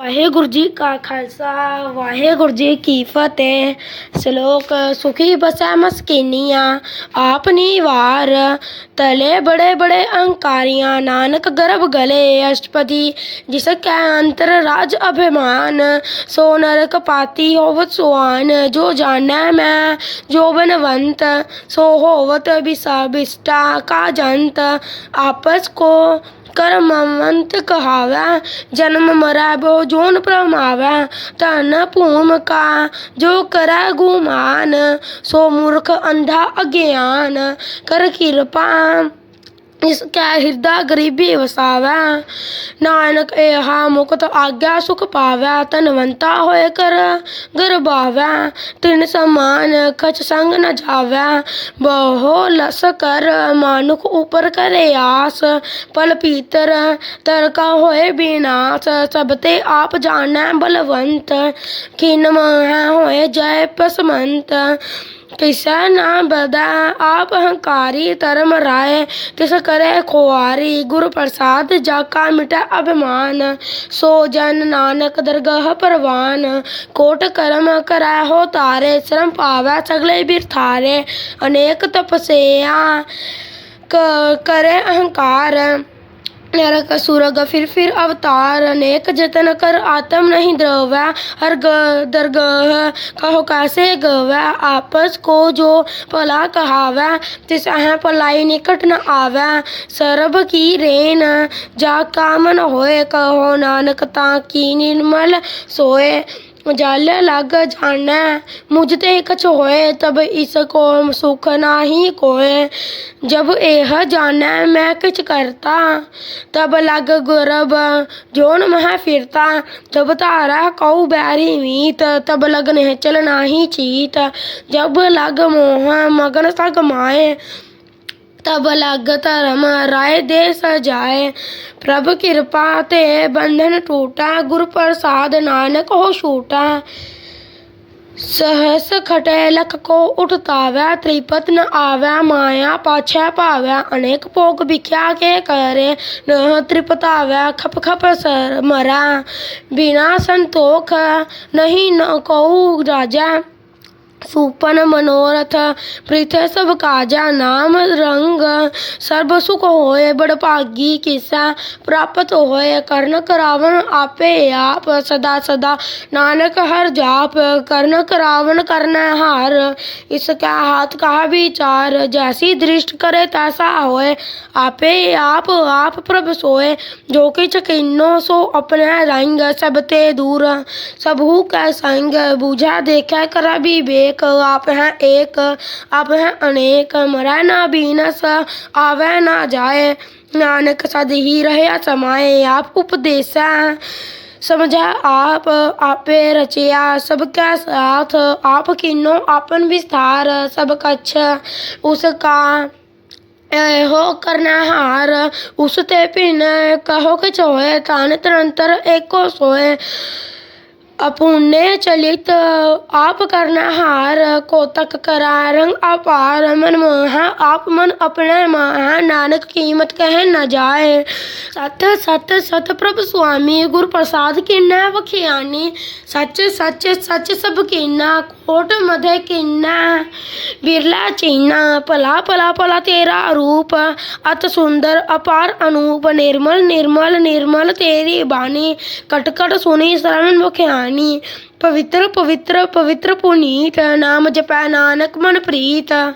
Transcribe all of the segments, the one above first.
ਵਾਹਿਗੁਰੂ ਜੀ ਕਾ ਖਾਲਸਾ ਵਾਹਿਗੁਰੂ ਜੀ ਕੀ ਫਤਿਹ ਸ਼ਲੋਕ ਸੁਖੀ ਬਸੈ ਮਸਕੀਨੀਆਂ ਆਪ ਨਿਵਾਰ ਤਲੇ ਬੜੇ ਬੜੇ ਅਹੰਕਾਰੀਆਂ ਨਾਨਕ ਗਰਭ ਗਲੇ ਅਸ਼ਟਪਦੀ ਜਿਸ ਕੈ ਅੰਤਰ ਰਾਜ ਅਭਿਮਾਨ ਸੋ ਨਰਕ ਪਾਤੀ ਹੋਵਤ ਸੁਆਨ ਜੋ ਜਾਣੈ ਮੈਂ ਜੋ ਬਨਵੰਤ ਸੋ ਹੋਵਤ ਬਿਸਾ ਬਿਸਟਾ ਕਾ ਜੰਤ ਆਪਸ ਕੋ ਕਰਮਵੰਤ ਕਹਾਵੈ, ਜਨਮ ਮਰੈ ਬੋ ਜੋਨ ਪ੍ਰਮਾਵੈ, ਧਨ ਭੂਮ ਕਾ ਜੋ ਕਰੈ ਗੁਮਾਨ ਸੋ ਮੂਰਖ ਅੰਧਾ ਅਗਿਆਨ, ਕਰ ਕਿਰਪਾ ਇਸ ਕੈ ਹਿਰਦਾ ਗਰੀਬੀ ਵਸਾਵੈ ਨਾਨਕ ਏਹਾ ਮੁਕਤ ਆਗਿਆ ਸੁਖ ਪਾਵੈ ਧਨਵੰਤਾ ਹੋਏ ਕਰ ਗਰਬਾਵੈ ਤਿਨ ਸਮਾਨ ਕਛ ਸੰਗ ਨ ਜਾਵੈ ਬਹੁ ਲਸ ਕਰ ਮਾਨੁਖ ਉਪਰ ਕਰੇ ਆਸ ਪਲ ਪੀਤਰ ਤਰਕਾ ਹੋਏ ਬਿਨਾਸ਼ ਸਭ ਤੇ ਆਪ ਜਾਣੈ ਬਲਵੰਤ ਕਿਨ ਮੋਹ ਹੋਏ ਜੈ ਪਸਮੰਤ ਨਾ ਬਦਾ, ਆਪ ਹੰਕਾਰੀ ਧਰਮ ਰਾਏ, ਤਿਸ ਕਰੇ ਖੁਆਰੀ, ਗੁਰ ਪ੍ਰਸਾਦ ਜਾ ਕਾ ਮਿਟੈ ਅਭਿਮਾਨ, ਸੋ ਜਨ ਨਾਨਕ ਦਰਗਾਹ ਪਰਵਾਨ, ਕੋਟ ਕਰਮ ਕਰੈ ਹੋ ਤਾਰੇ ਸ਼ਰਮ ਪਾਵੈ ਸਗਲੇ ਬਿਰਥਾਰੇ ਅਨੇਕ ਤਪਸਿਆ ਕਰੇ ਅਹੰਕਾਰ। नरक सुरग फिर फिर अवतार अनेक जतन कर आत्म नहीं द्रवै हर दरगह कहो कैसे गवै आपस को जो भला कहावै तिस भलाई निकट न आवै सरब की रेन जा कामन होए कहो नानक ता की निर्मल सोए जल लग जानै, मुझ ते कछ होए तब इसको सुख नाही कोय जब एह जानै मैं किछ करता, तब लग गुरब जोन मह फिरता। जब तारा कऊ बैरी मीत, तब लग निहचल नाही चीत। जब लग मोह मगन सग माए तब लग धर्म राय दे सजाए। प्रभ कृपा ते बंधन टूटा गुर प्रसाद नानक हो छूटा। सहस खटे लख को उठतावै त्रिपत न आवै, माया पाछै पावै, अनेक भोग भिख्या के करे। न त्रिपतावै खप खप सर मरा। बिना संतोख नहीं न कहू राजा। सुपन मनोरथ प्रीथे सब काजा, नाम, रंग। सर्ब सुख होए बड़ भागी किसा, प्राप्त होए कर्ण करावन आपे आप, सदा सदा नानक हर जाप। कर्ण करावन करना हार, इसका हाथ का विचार। जैसी दृष्ट करे तैसा होए आपे आप आप प्रभ सोए जो कि किन्नो सो अपने रंग, सब ते दूर। सबहु कै संग, बुझा देखा कर विवेक। अनेक आप हैं एक आप हैं अनेक। मरे ना बीनस आवे ना जाए। नानक सद ही रहे समाए, आप उपदेश। हैं समझा आप, आपे रचया सबका साथ। आप किन्नो आपन विस्तार, सब कछ उसका हो करना हार। उसते भिन्न कहो कि छोए तान तरंतर एको सोए। ਸੋਏ अपुण्य चलित आप करना हार, कोतक करा रंग अपार, मन मोहा, आप मन अपने महा, नानक कीमत कह न जाए। सत सत सत प्रभ स्वामी, गुरु प्रसाद किन्ना वखियानी। सच सच सच सब किन्ना कोट मधे किन्ना। बिरला चीना, पला पला पला तेरा रूप। अत सुंदर, अपार, अनूप, निर्मल निर्मल निर्मल तेरी बानी कट कट सुनी शरण मुखियानी జ్ఞాని. పవిత్ర పవిత్ర పవిత్ర పునీత నామ జప నానక్ మన ప్రీత.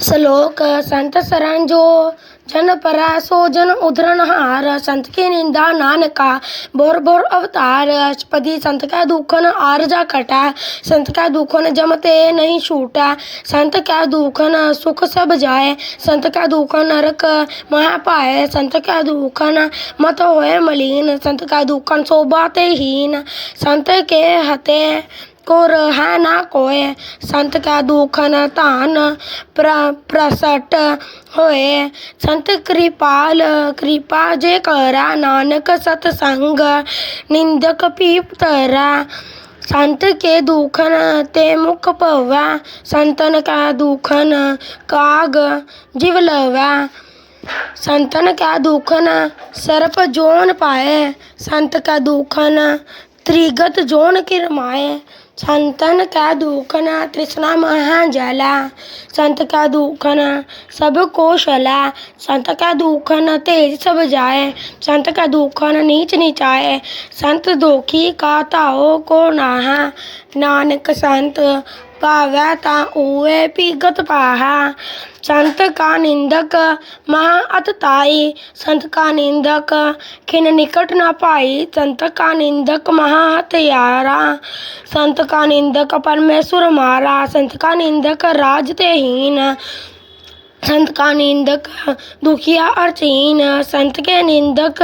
श्लोक संत सरन जो जन परासो जन उधरण हार। संत के निंदा नानका। बोर बोर अवतार। अष्टपदी संत का दुखन आरजा कटा। संत का दुखन जमते नहीं छूटा। संत का दुखन सुख सब जाए। संत का दुखन नरक महा पाए। संत का दुखन मत होए मलिन। संत का दुखन शोभाते हीन। संत के हते को रहा ना कोय संत का दुख न तान प्र, प्रसट होए। संत कृपाल, कृपा जे करा नानक सतसंग, निंदक पीप तरा। संत के दुखन ते मुख पवा। संतन का दुखन काग जिवलवा संतन का दुखन सर्प जोन पाए। संत का दुखन त्रिगत जोन किरमाए। संतन का दुखन तृष्णा महा जला संत का दुखन सब कोशला। संत का दुखन तेज सब जाए। संत का दुखन नीच नीचाए। संत दोखी का ताओ को नाहा। नानक संत पावै ता उए पीगत पाहा संत का निंदक महा अतताई संत का निंदक खिन निकट न पाई संत का निंदक महा हत्यारा संत का निंदक परमेश्वर मारा संत का निंदक राज ते हीन संत का निंदक, दुखिया अर्चहीन संत के निंदक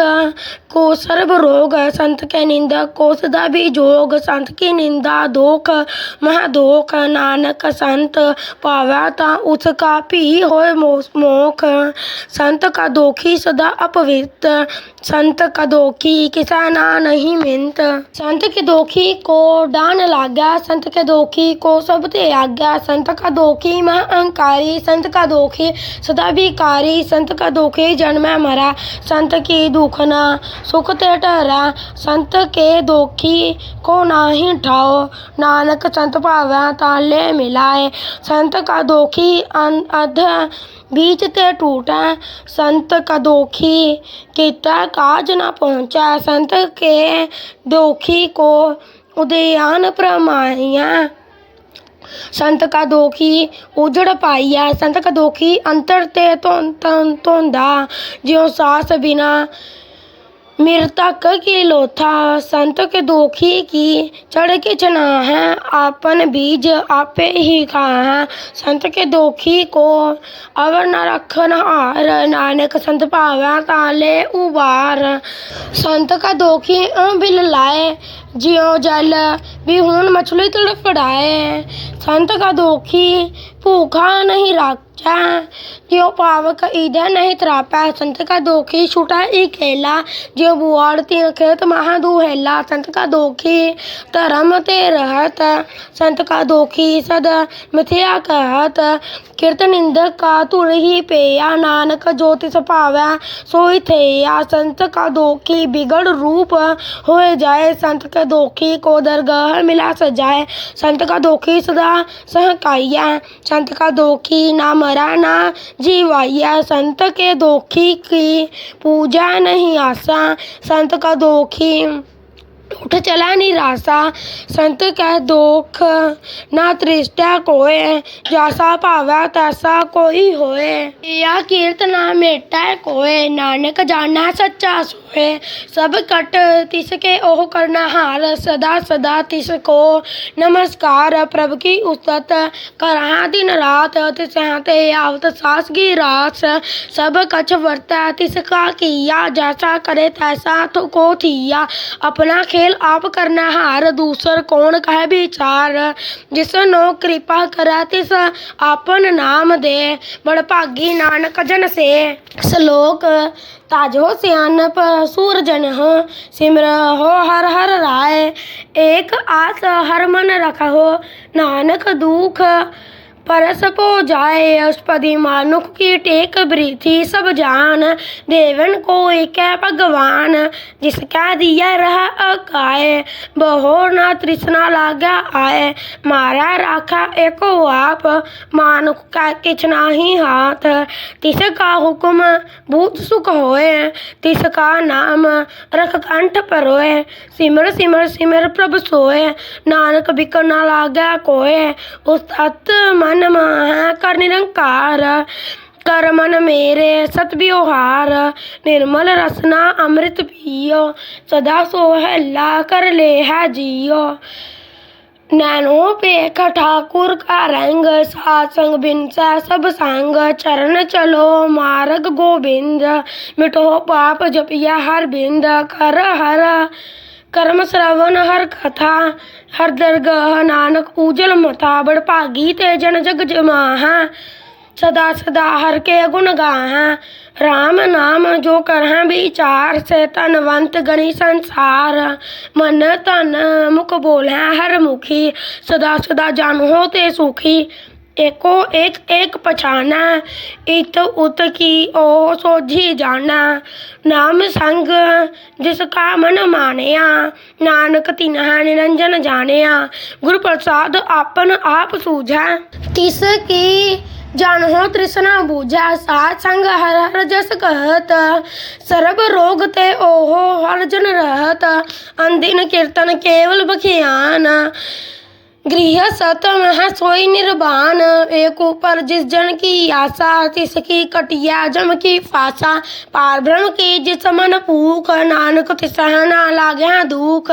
को सर्व रोग, संत के निंदक को सदा भी जोग। संत की निंदा दोख, महादोख। नानक संत पावा ता उसका भी मो- मोख। संत का दोखी सदा अपवित्र। संत का दोखी किसा ना नहीं मिंत। संत के दोखी को डान लाग्या। संत के दोखी को सब ते आज्ञा। संत का दोखी मह अहंकारी संत का दोखी सदा विकारी संत का दोखी जन्म मरा। संत की दुखना सुख ते ठहरा। संत के दोखी को नाही ठाओ। नानक संत पावै ताले मिलाए। संत का दोखी अध बीच ते टूटा। संत का दोखी किता काज न पहुँचा। संत के दोखी को उदयान प्रमाया संत का दोखी उजड़ पाइया संत का दोखी अंतर ते धोंदा ज्यो सास बिना मृतक की लोथा संत के दोखी की चढ़ के चना है आपन बीज आपे ही खा है संत के दोखी को अवर न रखन हार नानक संत पावै ताले उबार संत का दोखी बिल लाए जियो जल भी हून मछली तड़फड़ाए संत का दोखी भूखा नहीं राजा जियो पावक ईदे नहीं त्रापा संत का दोखी छूटा ई खेला जियो बुआड़ती खेत महा दुहेला संत का दोखी धर्म ते रहत संत का दोखी सद मिथ्या कहत कीर्त निंदक का तुर ही पेया नानक ज्योतिष पावै सोई थेया संत का दोखी बिगड़ रूप हो जाए संत के दोखी को दरगाह मिला सजाए। संत का दोखी सदा सहकाइया। संत का दोखी ना मरा, ना जीवाइया। संत के दोखी की पूजा नहीं आसा संत का दोखी उठ चला निराशा संत कह दोख ना तृष्टा कोय जैसा पावै तैसा कोई होए। या कीर्त ना मेटा कोय नानक जाना सच्चा सोए। सब कट तिसके ओह करना हार, सदा सदा तिसको नमस्कार। प्रभु की उस्तत करहा दिन रात तिस ते आवत सास की रास। सब कछ वर्त, तिसका किया, जैसा करे तैसा तो को थिया। अपना खेल आप करना हार, दूसर कौन कह विचार? जिस नो कृपा करै तिस आपन नाम दे। बड़ नानक जन से। श्लोक ताजो सियानप सूर जन हो, सिमर हो हर हर राय। एक आस हर मन रखो नानक दुख परस पो जाए अष्पदी मानुख की टेक ब्रीथी सब जान, देवन को एक भगवान जिसका दिया रहा अकाय। बहो न तृष्णा लागा आए, मारा राखा एको आप। मानुख का किछ नाही हाथ तिसका हुक्म भूत सुख होए। तिसका नाम रख कंठ परोए। सिमर सिमर सिमर प्रभ सोए। नानक बिक न लागा कोय उस तत् मन मह कर निरंकार, कर मन मेरे सत व्यवहार, निर्मल रसना अमृत पियो, सदा सोहला कर ले है जियो। नैनो पे ठाकुर का रंग, सासंग बिन सा सब संग, चरण चलो मार्ग गोविंद, मिटो पाप जपिया हर बिंद, कर हर कर्म श्रवण हर कथा हर दरगाह नानक उजल मता बड़ भागी ते जन जग जमाहा सदा सदा हर के गुण गाहा राम नाम जो करह विचार से तनवंत गणी संसार मन तन मुख बोले हर मुखी सदा सदा जान हो ते सुखी एको एक एक पछाना इत उत की ओ सोझी जाना नाम संग जिसका मन मानिया नानक तिन्हा निरंजन जानिया गुरु प्रसाद आपन आप सूझा तिस की जानो तृष्णा बूझा सात संग हर हर जस कहत सर्ब रोग ते ओहो हर जन रहत अंदिन कीर्तन केवल बखियान गृह सत मह सोई निर्वाण एक ऊपर जिस जन की आशा तिसकी कटिया, जम की फासा। ब्रह्म की जिस मन पूख नानक तिसह ना लागे दुख।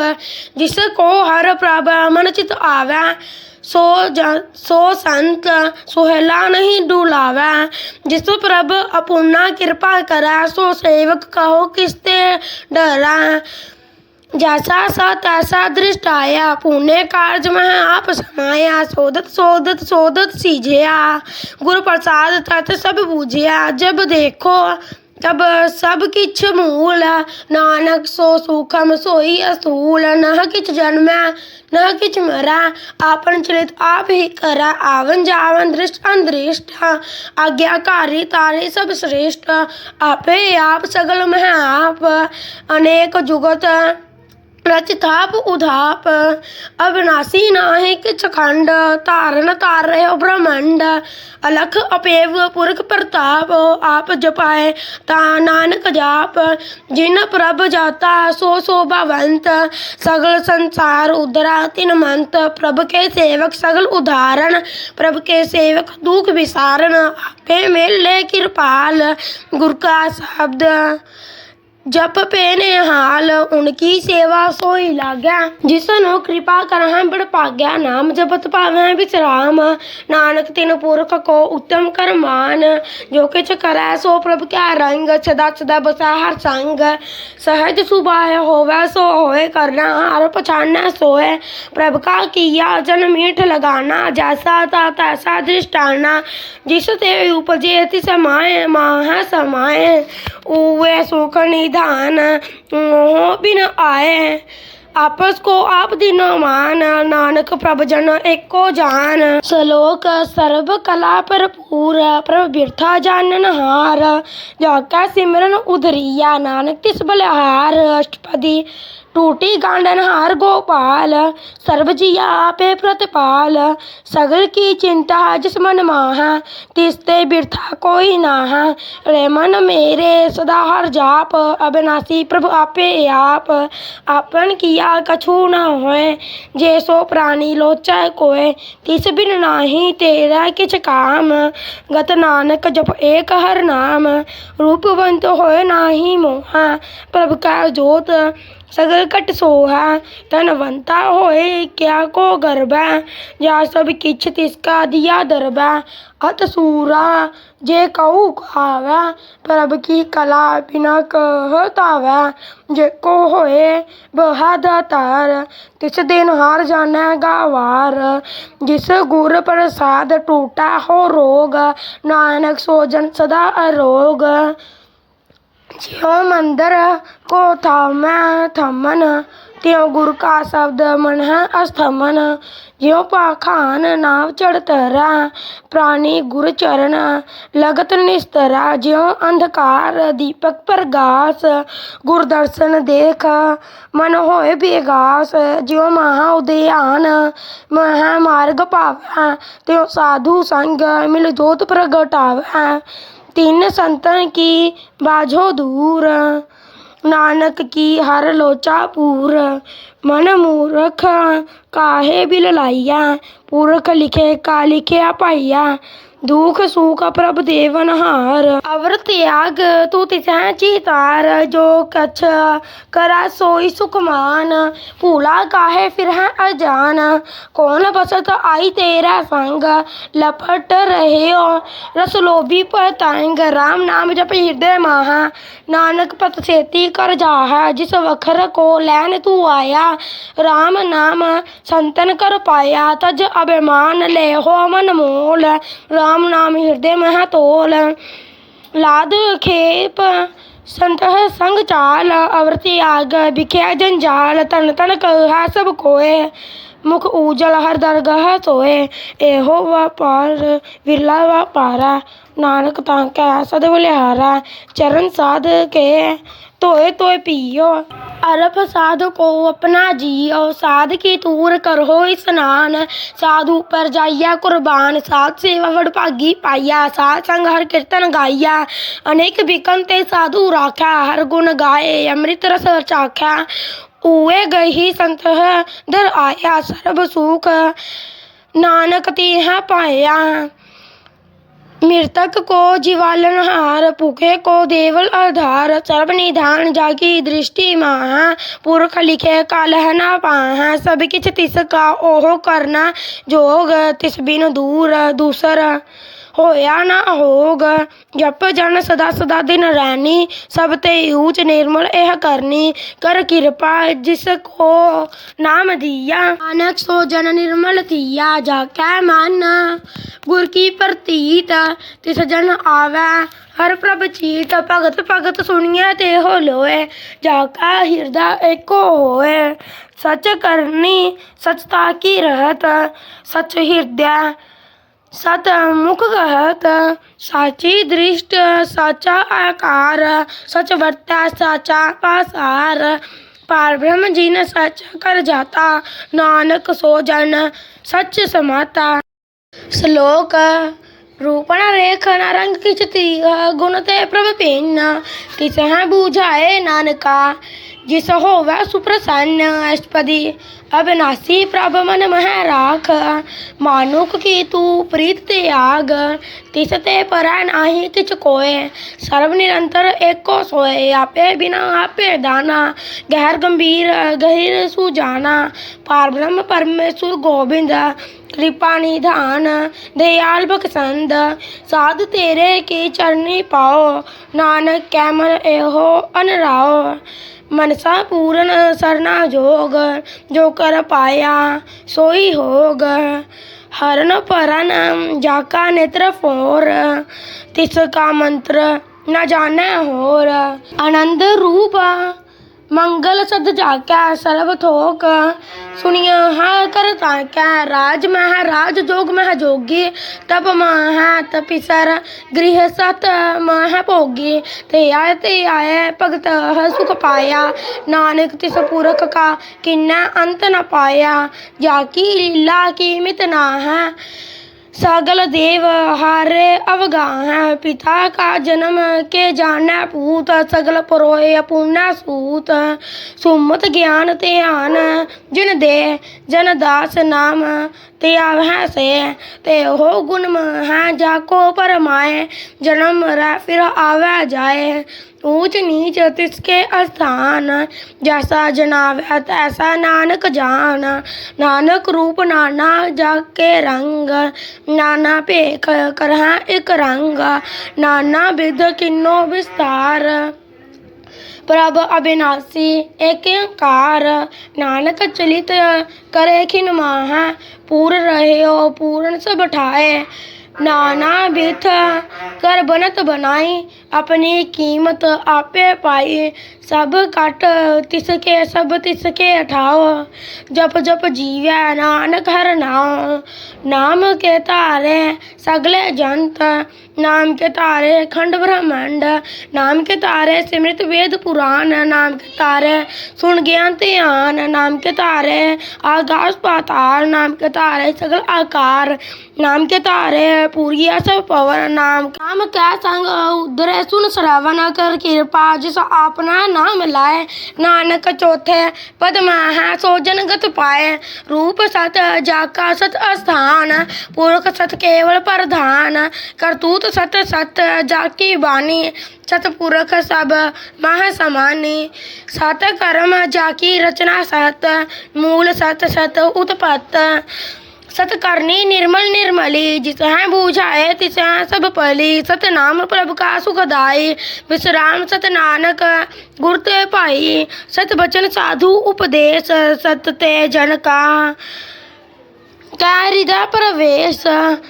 जिसको हर प्रभु चित आवे, सो ज, सो संत सुहेला नहीं डुलावे। जिस प्रभ अपूर्णा कृपा करा, सो सेवक कहो किसते डरा। जैसा सा तैसा दृष्ट आया, पुण्य कार्य में आप समाया सोदत सोदत सोदत सीझिया। गुरु प्रसाद तत् सब बूझिया, जब देखो, तब सब किछ मूल। नानक सो सुखम सोई असूल, न किछ जन्म, न किछ मरा। आपन चलित आप ही करा आवन जावन दृष्ट अनदृष्ट आज्ञाकारी तारे सब श्रेष्ठ, आपे आप सगल में आप। अनेक जुगत रचिताप उधाप, अविनाशी नाहि किछ खंड तारन तार रहे ब्रह्मंड, अलख, अपेव, पुरख, प्रताप, आप जपाए, ता नानक जाप, जिन प्रभ जाता, सो शोभावंत सगल संसार उदरा, तिन मंत, प्रभ के सेवक, सगल उदाहरण, प्रभ के सेवक, दुख विसारण, आपे मेल ले कृपाल, गुरु का शब्द। जप पेने हाल उनकी सेवा सोई लाग्या जिसनो कृपा करह बड़ पाग्या नाम जपत पावे विश्राम नानक तिन पुरख को उत्तम कर मान जो किछ करे सो प्रभु क्या रंग, सदा सदा बसा हर संग। सहज सुभाय होवे, सो होए करना, हर पछाना सोए प्रभ का किया, जन मीठ लगाना, जैसा था तैसा दृष्टाना जिस ते उपजे ति समाए माह समाए। उवे सुख निधान मोह बिन आए आपस को आप दिनो मान, नानक प्रभ जन एको जान। सलोक सर्व कला पर पूरा, प्रभ बिरथा जानन हार जाका सिमरन उधरिया, नानक तिस बलहार अष्टपदी टूटी गांडन हार गोपाल सर्व जिया आपे प्रतिपाल। सगल की चिंता जिस मन माहा, तिसते बिरथा कोई नाहा। रे मन मेरे सदा हर जाप अविनाशी प्रभु आपे आप। आपन किया कछु न होए, जे सो प्राणी लोचा कोय तिस बिन नाही तेरा किछ काम, गत नानक जप एक हर नाम। रूपवंत होए नाही मोहा, प्रभु का जोत सगल कट सोहा धनवंता होए क्या को गरबा या सब किछ तिसका दिया दरबा अत सूरा जे कहू खावा प्रभ की कला बिना कहतावा जे को होए बहादातार तिस दिन हार जाना गावार जिस गुर प्रसाद टूटा हो रोग नानक सोजन सदा अरोग ज्यो मंदिर को थामै थमन त्यों गुरु का शब्द मन है अस्थमन ज्यो पाखान नाव चढ़तरा प्राणी गुरु चरण लगत निस्तरा ज्यो अंधकार दीपक प्रगास गुरु दर्शन देख मन होए बेगास ज्यो महा उदयान महा मार्ग पावै त्यों साधु संग मिल जोत प्रगटावै तीन संतन की बाझो दूर। नानक की हर लोचा पूर। मन मूर्ख काहे बिल लाइया पुरख लिखे का लिखे पाइया दुख सुख प्रभ देवन हार अवर त्याग तू तिसह चितार जो कछ करा सोई सुख मान भूला काहे फिर है अजान कौन बसत आई तेरा संग लपट रहे हो रस लोभी पतंग राम नाम जप हृदय माहा नानक पत सेती कर जाहा जिस वखर को लैन तू आया राम नाम संतन कर पाया तज अभिमान ले हो मन मोल राम नाम हृदय मह तोल। लाद खेप संत संग चाल अवृति आग बिख्या जंजाल, तन तन कहा सब कोय मुख उजल हर दरगह सोए। एहो व्यापार विरला व्यापारा नानक तांका सदव लिहारा चरण साध के। तोय तोय पियो अरप साधु को अपना जियो साध की तूर करो स्नान साधु पर जाइया कुर्बान साध सेवा वडभागी पाइया साध संग हर कीर्तन गाइया अनेक बिकनते साधु राख्या हर गुण गाए अमृत रस चाख्या उए गही संत दर आया सर्व सुख नानक ते पाया मृतक को जीवालनहार पुखे को देवल आधार सर्व निधान जाकी दृष्टि माह, पुरख लिखे कालह न पाह। सब तिस का ओह करना जोग, तिस बिन दूर दूसर ਹੋਇਆ ਨਾ ਹੋਗ ਜਪ ਜਨ ਸਦਾ ਸਦਾ ਦਿਨ ਰਹਿਣੀ, ਸਭ ਤੇ ਊਚ ਨਿਰਮਲ ਇਹ ਕਰਨੀ। ਕਰ ਕਿਰਪਾ ਜਿਸ ਕੋ ਨਾਮ ਦਿਆ। ਨਾਨਕ ਸੋ ਜਨ ਨਿਰਮਲ ਥੀਆ ਜਾ ਕੈ ਮਨ। ਗੁਰ ਕੀ ਪ੍ਰਤੀਤ, ਤਿਸ ਜਨ ਆਵੈ। ਹਰ ਪ੍ਰਭ ਚੀਤ, ਭਗਤ ਭਗਤ ਸੁਣੀਐ ਤੇ ਹੋ ਲੋਏ ਜਾ ਕਾ ਹਿਰਦਾ ਏਕੋ ਹੋਏ ਸਚ ਕਰਨੀ ਸਚਤਾ ਕੀ ਰਹਤ, ਸਚ ਹਿਰਦੈ। सतमुख साची दृष्ट, सच आकार सचवर्ता सचा पासार। पारब्रह्म जी ने सच कर जाता, नानक सो जन सच समाता। श्लोक, रूपण न रंग किचती गुण ते प्रभ पेन्ना, किसे बूझाए नानका। जिस होवै सुप्रसन्न अष्टपदी। अविनाशी प्रभ मन मह राख। मानुक की तू प्रीत त्याग तिस ते पर नाही किच कोय सर्व निरंतर एको सोए। आपे बिना आपे दाना। गहर गंभीर गहिर सुजाना। पार ब्रह्म परमेश्वर गोविंद। कृपा निधान। दयाल बखसंद। साध तेरे की चरनी पाओ। नानक कै मन एहो अनराओ। ਮਨਸਾ ਪੂਰਨ ਸਰਨਾ ਜੋਗ, ਜੋ ਕਰ ਪਾਇਆ ਸੋਈ ਹੋਗ। ਹਰਨ ਪਰਨ ਜਾ ਕਾ ਨੇਤਰ ਫੋਰ, ਤਿਸ ਕਾ ਮੰਤਰ ਨਾ ਜਾਣੈ ਹੋਰ। ਆਨੰਦ ਰੂਪ ਮੰਗਲ ਸਦ ਜਾਕੈ ਸਰਬ ਥੋਕ, ਸੁਣੀਆਂ कर ताक्या राज मह राज जोग मह जोगी तप मह तपिसर गृह सत मह भोगी ते आय ते आय, भगत सुख पाया। नानक तिस पुरख का किन्ना अंत न पाया। जाकी लीला कीमित ना है सगल देव हारे अवगाह पिता का जन्म के जाना पूत सगल परोए पुण्य सूत सुमत ज्ञान ध्यान जिन दे जन दास नाम ते आवह से ते हो गुण है जाको परमाए जन्म रै फिर आवे जाए ऊंच नीच तिसके स्थान जैसा जनावै तैसा नानक जान नानक रूप नाना जाके रंग नाना भेख करह एक रंग नाना विध किन्नो विस्तार प्रभ अविनाशी एक कार नानक चलित करे खिन माह पूर रहे हो पूर्ण सब ठाए नाना बिथ कर बनत बनाई अपनी कीमत आपे पाई सब कट तिसके सब तिसके अठाओ जप जप जीवै नानक हर नाम नाम के तारे सगले जंत नाम के तारे खंड ब्रह्मांड नाम के तारे सिमृत वेद पुराण नाम के तारे सुन ज्ञान ध्यान नाम के तारे आकाश पाताल नाम के तारे सगल आकार नाम के तारे पूरी सब पवन नाम काम क्या संग उधर सुन श्रवण कर कृपा जिस अपना नाम लाए। नानक चौथे पद है सोजन गत पाए। रूप सत जाका सत स्थान, पुरख सत केवल प्रधान। करतूत सत सत जाकी बानी सतपुरख सब मह समानी। सत कर्म जाकी रचना सत, मूल सत सत उत्पत्त। सत करनी निर्मल निर्मली जिस है बूझाए तिस हैं सब पली। सतनाम प्रभ का सुखदाई विश्राम सत नानक गुरु ते पाई। सत बचन साधु उपदेश सत ते जन का। प्रवेश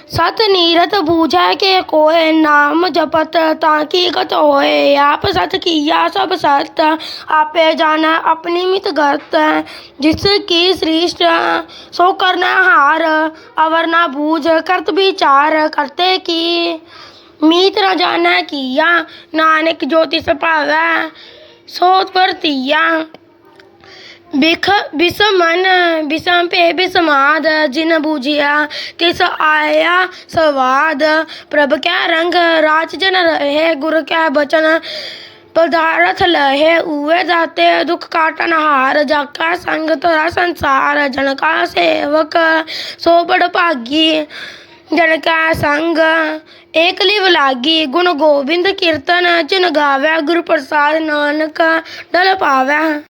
सत नीरत बूझा के कोय नाम जपत, ताकि गत होए आप सत किया सब सत, आपे जाना अपनी मित गत। जिसकी श्रेष्ठ, सो करना हार अवरना बूझ करत विचार, करते कि मीत न जाना किया, नानक ज्योतिष सपावे सो पर बिख बिसमन पे बिसमाद, जिन बूझिया तिस आया सवाद। प्रभ क्या रंग राज जन रहे, गुर कै बचन पदार्थ लहे। उवे जाते दुख काटन हार, जाका संग तरा संसार। जनका सेवक, सो बड़ भागी। जन संग एक लिव लागी। गुण गोविंद कीर्तन जिन गावे गुरु प्रसाद नानक, डल पावे।